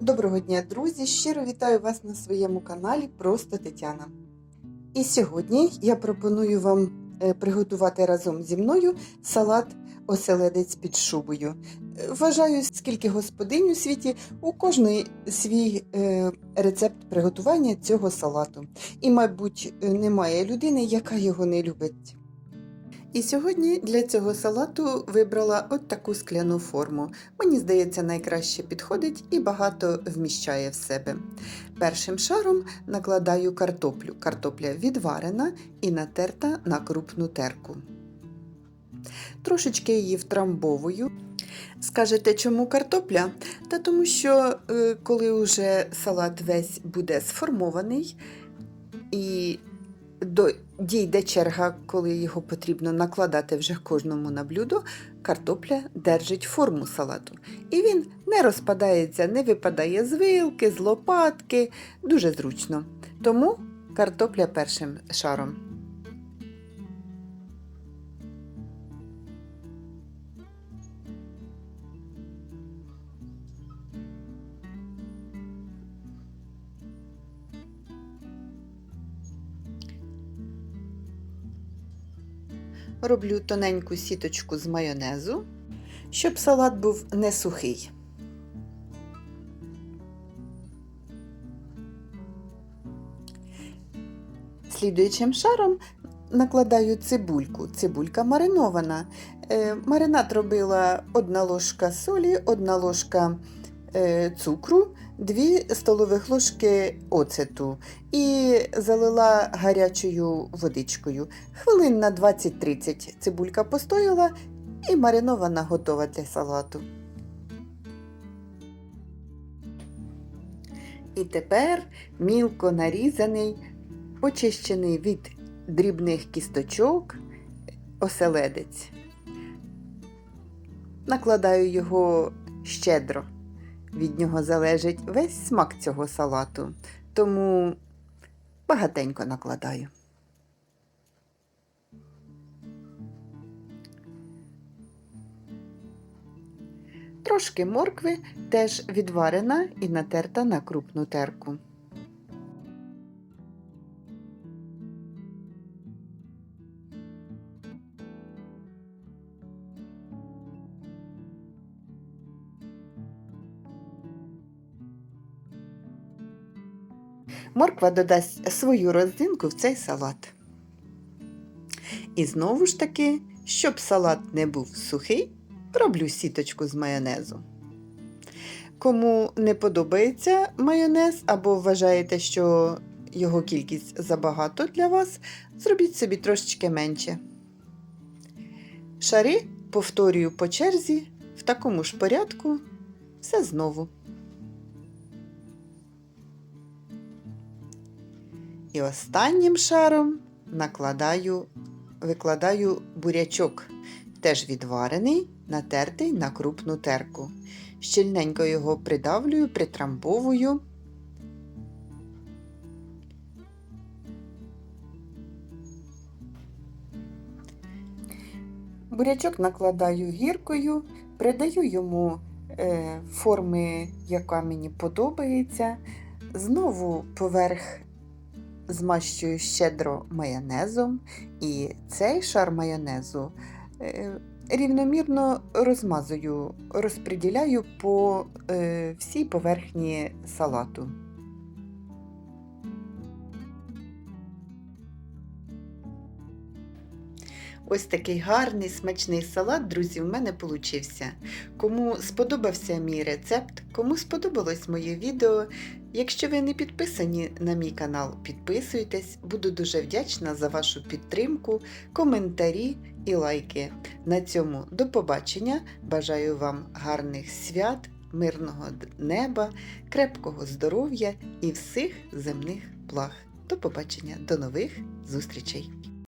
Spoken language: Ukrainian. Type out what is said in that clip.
Доброго дня, друзі! Щиро вітаю вас на своєму каналі Просто Тетяна. І сьогодні я пропоную вам е, приготувати разом зі мною салат оселедець під шубою. Е, Вважаю, скільки господинь у світі, у кожної свій е, рецепт приготування цього салату. І, мабуть, немає людини, яка його не любить. І сьогодні для цього салату вибрала от таку скляну форму. Мені здається, найкраще підходить і багато вміщає в себе. Першим шаром накладаю картоплю. Картопля відварена і натерта на крупну терку. Трошечки її втрамбовую. Скажете, чому картопля? Та тому що е, коли вже салат весь буде сформований і дійде черга, коли його потрібно накладати вже кожному на блюдо, картопля держить форму салату. І він не розпадається, не випадає з вилки, з лопатки. Дуже зручно. Тому картопля першим шаром. Роблю тоненьку сіточку з майонезу, щоб салат був не сухий. Слідуючим шаром накладаю цибульку. Цибулька маринована. Е, маринад робила одна ложка солі, одна ложка е, цукру, 2 столових ложки оцету і залила гарячою водичкою. Хвилин на 20-30 цибулька постояла і маринована готова для салату. І тепер мілко нарізаний, очищений від дрібних кісточок оселедець. Накладаю його щедро. Від нього залежить весь смак цього салату, тому багатенько накладаю. Трошки моркви теж відварена і натерта на крупну терку. Морква додасть свою родзинку в цей салат. І знову ж таки, щоб салат не був сухий, роблю сіточку з майонезу. Кому не подобається майонез або вважаєте, що його кількість забагато для вас, зробіть собі трошечки менше. Шари повторюю по черзі в такому ж порядку все знову. І останнім шаром накладаю, викладаю бурячок, теж відварений, натертий на крупну терку. Щільненько його придавлюю, притрамбовую. Бурячок накладаю гіркою, придаю йому е, форми, яка мені подобається. Знову поверх змащую щедро майонезом, і цей шар майонезу е, рівномірно розмазую, розподіляю по е, всій поверхні салату. Ось такий гарний смачний салат, друзі, в мене получився. Кому сподобався мій рецепт, кому сподобалось моє відео. Якщо ви не підписані на мій канал, підписуйтесь, буду дуже вдячна за вашу підтримку, коментарі і лайки. На цьому до побачення. Бажаю вам гарних свят, мирного неба, крепкого здоров'я і всіх земних благ. До побачення, до нових зустрічей!